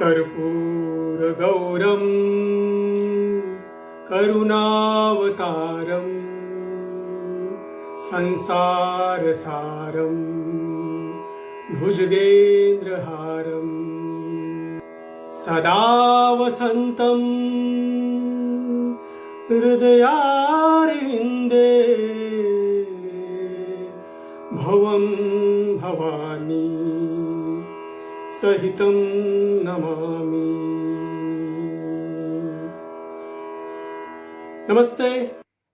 कर्पूरगौरं करुणावतारं संसारसारं भुजगेन्द्रहारम् सदा वसन्तं हृदयारविन्दे भवं भवानी। सहितं नमामि। नमस्ते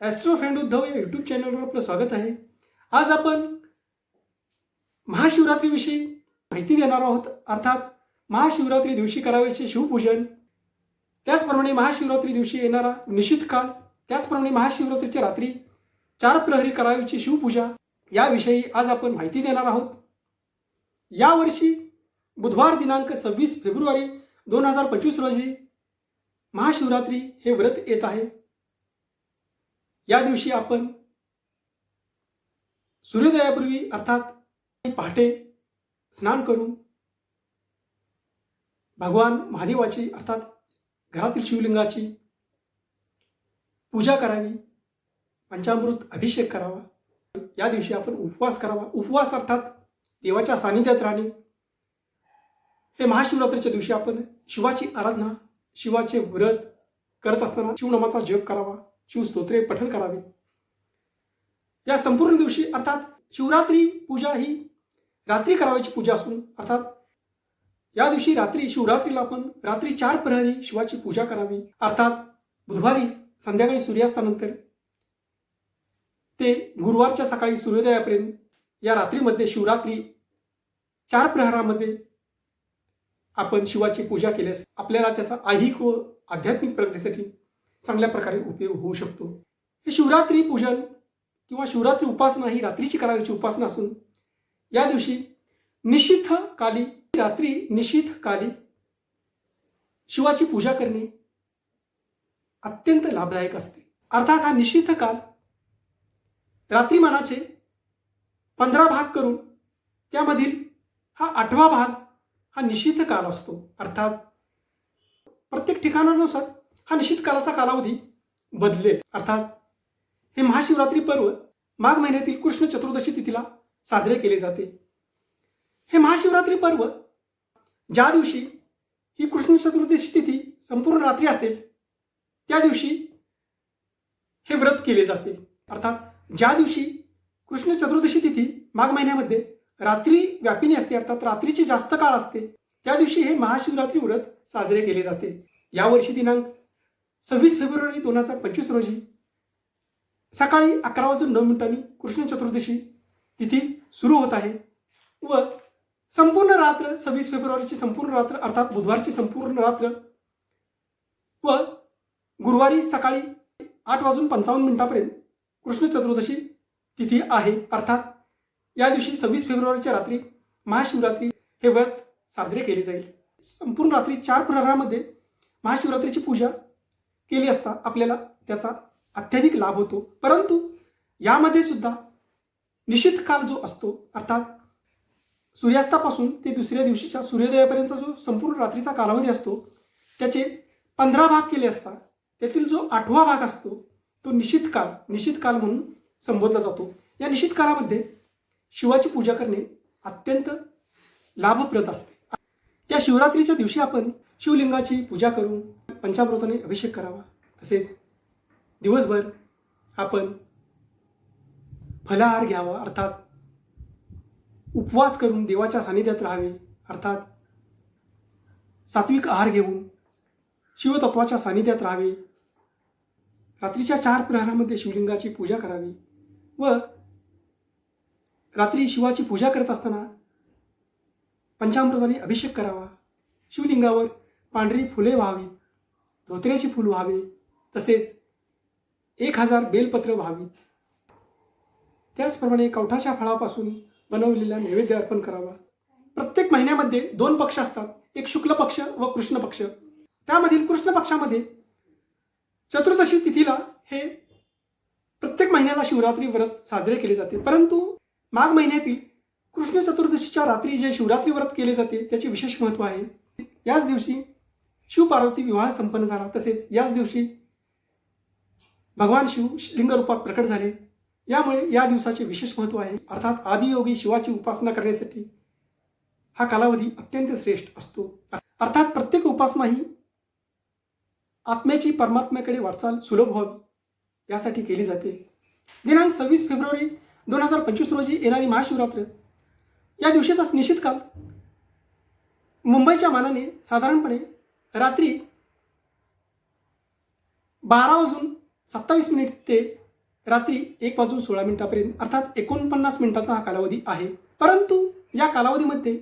ॲस्ट्रो फ्रेंड उद्धव या यूट्यूब चॅनलवर आपलं स्वागत आहे. आज आपण महाशिवरात्रीविषयी माहिती देणार आहोत. अर्थात महाशिवरात्री दिवशी करावयाचे शिवपूजन. त्याचप्रमाणे महाशिवरात्री दिवशी येणारा निशित काल. त्याचप्रमाणे महाशिवरात्रीच्या रात्री चार प्रहरी करावयाची शिवपूजा. याविषयी आज आपण माहिती देणार आहोत. यावर्षी बुधवार दिनांक सव्वीस फेब्रुवारी दोन हजार पंचवीस रोजी महाशिवरात्री हे व्रत येत आहे. या दिवशी आपण सूर्योदयापूर्वी अर्थात पहाटे स्नान करून भगवान महादेवाची अर्थात घरातील शिवलिंगाची पूजा करावी पंचामृत अभिषेक करावा. या दिवशी आपण उपवास करावा. उपवास अर्थात देवाच्या सानिध्यात राहणे. हे महाशिवरात्रीच्या दिवशी आपण शिवाची आराधना शिवाचे व्रत करत असताना शिवनामाचा जप करावा शिवस्तोत्रे पठण करावे. या संपूर्ण दिवशी अर्थात शिवरात्री पूजा ही रात्री करावयाची पूजा असून अर्थात या दिवशी रात्री शिवरात्रीला आपण रात्री चार प्रहरी शिवाची पूजा करावी. अर्थात बुधवारी संध्याकाळी सूर्यास्तानंतर ते गुरुवारच्या सकाळी सूर्योदयापर्यंत या रात्रीमध्ये शिवरात्री चार प्रहरामध्ये आपण शिवाची पूजा केल्यास आपल्याला त्याचा ऐहिक व आध्यात्मिक प्रगतीसाठी चांगल्या प्रकारे उपयोग होऊ शकतो. हे शिवरात्री पूजन किंवा शिवरात्री उपासना ही रात्रीची करायची उपासना असून या दिवशी निशिथ काली रात्री निशिथ काली शिवाची पूजा करणे अत्यंत लाभदायक असते. अर्थात हा निशिथ काल रात्रीमानाचे पंधरा भाग करून त्यामधील हा आठवा भाग हा निश्चित काल असतो. अर्थात प्रत्येक ठिकाणानुसार हा निश्चित कालाचा कालावधी बदलेल. अर्थात हे महाशिवरात्री पर्व माघ महिन्यातील कृष्ण चतुर्दशी तिथीला साजरे केले जाते. हे महाशिवरात्री पर्व ज्या दिवशी ही कृष्ण चतुर्दशी तिथी संपूर्ण रात्री असेल त्या दिवशी हे व्रत केले जाते. अर्थात ज्या दिवशी कृष्ण चतुर्दशी तिथी माघ महिन्यामध्ये रात्री व्यापिनी असते अर्थात रात्रीची जास्त काळ असते. त्या दिवशी हे महाशिवरात्री व्रत साजरे केले जाते. यावर्षी दिनांक सव्वीस फेब्रुवारी दोन हजार पंचवीस रोजी. सकाळी अकरा वाजून नऊ मिनिटांनी कृष्ण चतुर्दशी तिथी सुरू होत आहे. व संपूर्ण रात्र सव्वीस फेब्रुवारीची संपूर्ण रात्र अर्थात बुधवारची संपूर्ण रात्र व गुरुवारी सकाळी आठ वाजून पंचावन्न मिनिटापर्यंत कृष्ण चतुर्दशी तिथी आहे. अर्थात या दिवशी सव्वीस फेब्रुवारीच्या रात्री महाशिवरात्री हे व्रत साजरे केले जाईल. संपूर्ण रात्री चार प्रहरामध्ये महाशिवरात्रीची पूजा केली असता आपल्याला त्याचा अत्याधिक लाभ होतो. परंतु यामध्ये सुद्धा निश्चित काल जो असतो अर्थात सूर्यास्तापासून ते दुसऱ्या दिवशीच्या सूर्योदयापर्यंतचा जो संपूर्ण रात्रीचा कालावधी असतो त्याचे पंधरा भाग केले असतात त्यातील जो आठवा भाग असतो तो निश्चित काल निश्चित काल म्हणून संबोधला जातो. या निश्चित कालामध्ये शिवाची पूजा करणे अत्यंत लाभप्रद असते. या शिवरात्रीच्या दिवशी आपण शिवलिंगाची पूजा करून पंचामृताने अभिषेक करावा. तसेच दिवसभर आपण फलाहार घ्यावा अर्थात उपवास करून देवाच्या सानिध्यात राहावे अर्थात सात्विक आहार घेऊन शिवतत्वाच्या सानिध्यात राहावे. रात्रीच्या चार प्रहारामध्ये शिवलिंगाची पूजा करावी व रात्री शिवाची पूजा करत असताना पंचामृताने अभिषेक करावा. शिवलिंगावर पांढरी फुले व्हावीत धोत्र्याची फुल व्हावे तसेच एक हजार बेलपत्र व्हावीत. त्याचप्रमाणे कवठाच्या फळापासून बनवलेला नैवेद्य अर्पण करावा. प्रत्येक महिन्यामध्ये दोन पक्ष असतात एक शुक्ल पक्ष व कृष्ण पक्ष. त्यामधील कृष्ण पक्षामध्ये चतुर्दशी तिथीला हे प्रत्येक महिन्याला शिवरात्री व्रत साजरे केले जाते. परंतु माघ महिन्यातील कृष्ण चतुर्दशीच्या रात्री जे शिवरात्री व्रत केले जाते त्याचे विशेष महत्त्व आहे. याच दिवशी शिवपार्वती विवाह संपन्न झाला. तसेच याच दिवशी भगवान शिव लिंगरूपात प्रकट झाले. यामुळे या दिवसाचे विशेष महत्त्व आहे. अर्थात आदियोगी शिवाची उपासना करण्यासाठी हा कालावधी अत्यंत श्रेष्ठ असतो. अर्थात प्रत्येक उपासना ही आत्म्याची परमात्म्याकडे वाटचाल सुलभ व्हावी यासाठी केली जाते. दिनांक सव्वीस फेब्रुवारी दोन हजार पंचवीस रोजी येणारी महाशिवरात्र. या दिवशीचा निश्चित काल. मुंबईच्या मानाने साधारणपणे रात्री बारा वाजून सत्तावीस मिनिट ते रात्री एक वाजून सोळा मिनिटापर्यंत अर्थात एकोणपन्नास मिनिटाचा हा कालावधी आहे. परंतु या कालावधीमध्ये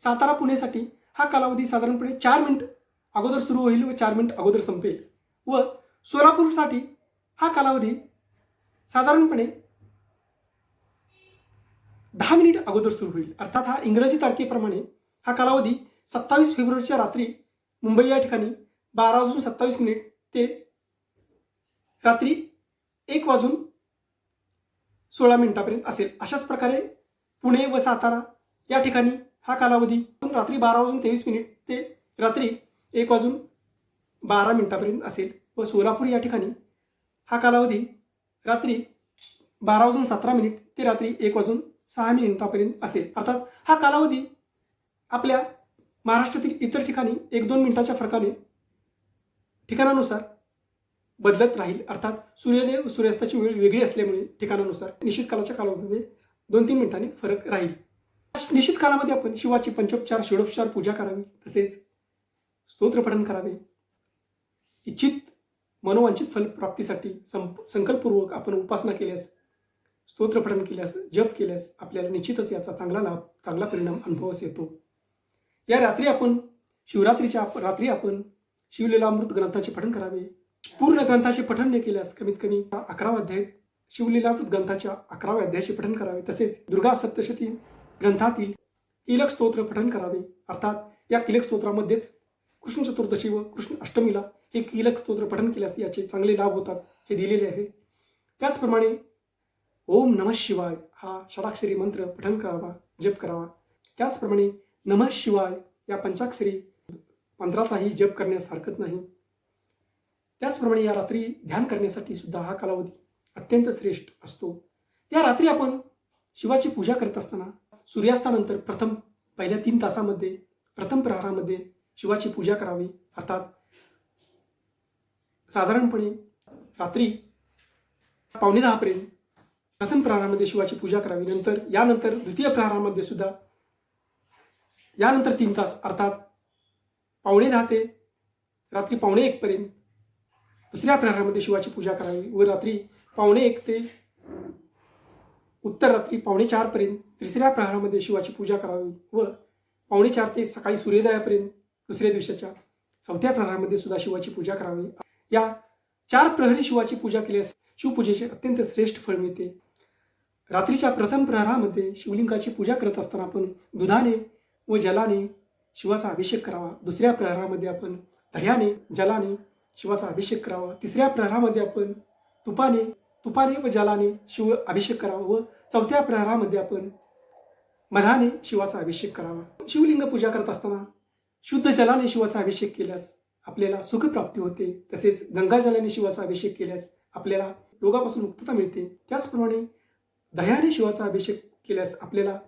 सातारा पुणेसाठी हा कालावधी साधारणपणे चार मिनिट अगोदर सुरू होईल व चार मिनिट अगोदर संपेल व सोलापूरसाठी हा कालावधी साधारणपणे दहा मिनिट अगोदर सुरू होईल. अर्थात हा इंग्रजी तारखेप्रमाणे हा कालावधी सत्तावीस फेब्रुवारीच्या रात्री मुंबई या ठिकाणी बारा वाजून सत्तावीस मिनिट ते रात्री एक वाजून सोळा मिनिटापर्यंत असेल. अशाच प्रकारे पुणे व सातारा या ठिकाणी हा कालावधी रात्री बारा वाजून तेवीस मिनिट ते रात्री एक वाजून बारा मिनिटापर्यंत असेल व सोलापूर या ठिकाणी हा कालावधी रात्री बारा वाजून सतरा मिनिट ते रात्री एक वाजून सहा मिनिटापर्यंत असेल. अर्थात हा कालावधी आपल्या महाराष्ट्रातील इतर ठिकाणी एक दोन मिनिटाच्या फरकाने ठिकाणानुसार बदलत राहील. अर्थात सूर्योदय सूर्यास्ताची वेळ वेगळी असल्यामुळे ठिकाणानुसार निश्चित कालाच्या कालावधीमध्ये दोन तीन मिनिटांनी फरक राहील. निश्चित कालामध्ये आपण शिवाची पंचोपचार षोडोपचार पूजा करावी तसेच स्तोत्रपठण करावे. इच्छित मनोवांछित फलप्राप्तीसाठी संप संकल्पपूर्वक आपण उपासना केल्यास स्तोत्रपठन केल्यास जप केल्यास आपल्याला निश्चितच याचा चांगला लाभ चांगला परिणाम अनुभवास येतो. या रात्री आपण शिवरात्रीच्या रात्री आपण शिवलीलामृत ग्रंथाचे पठन करावे. पूर्ण ग्रंथाचे पठन न केल्यास कमीत कमी अकरावा अध्याय शिवलीलामृत ग्रंथाच्या अकराव्या अध्यायाचे पठन करावे. तसेच दुर्गा सप्तशती ग्रंथातील किलक स्तोत्र पठन करावे. अर्थात या किलक स्तोत्रामध्येच कृष्ण चतुर्दशी व कृष्ण अष्टमीला हे किलक स्तोत्र पठन केल्यास याचे चांगले लाभ होतात हे दिलेले आहे. त्याचप्रमाणे ओम नमः शिवाय हा षडाक्षरी मंत्र पठन करावा जप करावा. त्याचप्रमाणे नमः शिवाय या पंचाक्षरी मंत्राचाही जप करण्यास हरकत नाही. त्याचप्रमाणे या रात्री ध्यान करण्यासाठी सुद्धा हा कालावधी अत्यंत श्रेष्ठ असतो. या रात्री आपण शिवाची पूजा करत असताना सूर्यास्तानंतर प्रथम पहिल्या तीन तासामध्ये प्रथम प्रहारामध्ये शिवाची पूजा करावी. अर्थात साधारणपणे रात्री पावणे दहापर्यंत प्रथम प्रहारामध्ये शिवाची पूजा करावी. नंतर यानंतर द्वितीय प्रहारामध्ये सुद्धा यानंतर तीन तास अर्थात पावणे दहा ते रात्री पावणे एकपर्यंत दुसऱ्या प्रहारामध्ये शिवाची पूजा करावी व रात्री पावणे एक ते उत्तर रात्री पावणे चारपर्यंत तिसऱ्या प्रहारामध्ये शिवाची पूजा करावी व पावणे चार ते सकाळी सूर्योदयापर्यंत दुसऱ्या दिवसाच्या चौथ्या प्रहारामध्ये सुद्धा शिवाची पूजा करावी. या चार प्रहरी शिवाची पूजा केल्यास शिवपूजेचे अत्यंत श्रेष्ठ फळ मिळते. रात्रीच्या प्रथम प्रहरामध्ये शिवलिंगाची पूजा करत असताना आपण दुधाने व जलाने शिवाचा अभिषेक करावा. दुसऱ्या प्रहरामध्ये आपण दह्याने जलाने शिवाचा अभिषेक करावा. तिसऱ्या प्रहरामध्ये आपण तुपाने तुपाने व जलाने शिव अभिषेक करावा व चौथ्या प्रहरामध्ये आपण मधाने शिवाचा अभिषेक करावा. शिवलिंग पूजा करत असताना शुद्ध जलाने शिवाचा अभिषेक केल्यास आपल्याला सुखप्राप्ती होते. तसेच गंगाजलाने शिवाचा अभिषेक केल्यास आपल्याला रोगापासून मुक्तता मिळते. त्याचप्रमाणे दह्याने शिवाचा अभिषेक केल्यास आपल्याला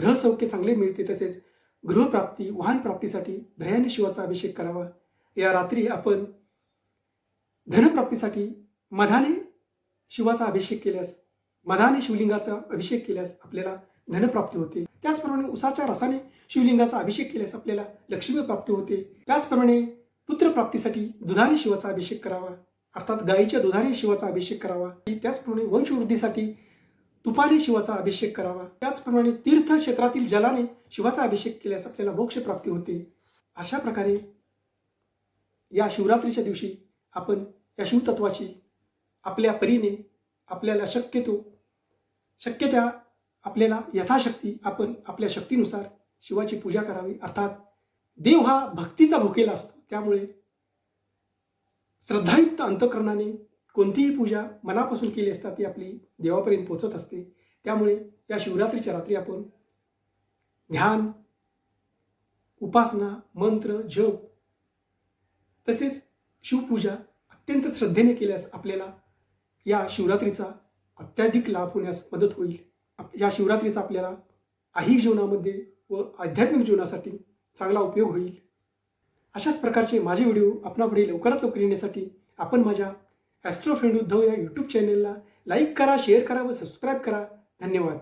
ग्रहसौख्य चांगले मिळते. तसेच गृहप्राप्ती वाहनप्राप्तीसाठी दह्याने शिवाचा अभिषेक करावा. या रात्री आपण धनप्राप्तीसाठी मधाने शिवाचा अभिषेक केल्यास मधाने शिवलिंगाचा अभिषेक केल्यास आपल्याला धनप्राप्ती होते. त्याचप्रमाणे उसाच्या रसाने शिवलिंगाचा अभिषेक केल्यास आपल्याला लक्ष्मी प्राप्ती होते. त्याचप्रमाणे पुत्रप्राप्तीसाठी दुधाने शिवाचा अभिषेक करावा. अर्थात गायीच्या दुधाने शिवाचा अभिषेक करावा. त्याचप्रमाणे वंशवृद्धीसाठी तुपाने शिवाचा अभिषेक करावा. त्याचप्रमाणे तीर्थक्षेत्रातील जलाने शिवाचा अभिषेक केल्यास आपल्याला मोक्ष प्राप्ती होते. अशा प्रकारे या शिवरात्रीच्या दिवशी आपण या शिवतत्वाची आपल्या परीने आपल्याला शक्यतो शक्य त्या आपल्याला यथाशक्ती आपण आपल्या शक्तीनुसार शिवाची पूजा करावी. अर्थात देव हा भक्तीचा भुकेला असतो. त्यामुळे श्रद्धायुक्त अंतकरणाने कोणतीही पूजा मनापासून केली असता ती आपली देवापर्यंत पोचत असते. त्यामुळे या शिवरात्रीच्या रात्री आपण ध्यान उपासना मंत्र जप तसेच शिवपूजा अत्यंत श्रद्धेने केल्यास आपल्याला या शिवरात्रीचा अत्याधिक लाभ होण्यास मदत होईल. या शिवरात्रीचा आपल्याला ऐहिक जीवनामध्ये व आध्यात्मिक जीवनासाठी चांगला उपयोग होईल. अशाच प्रकारचे माझे व्हिडिओ आपणापुढे लवकरात लवकर येण्यासाठी आपण माझ्या ॲस्ट्रोफ्रेंड उद्धव या यूट्यूब चॅनेलला लाईक करा शेअर करा व सबस्क्राईब करा. धन्यवाद.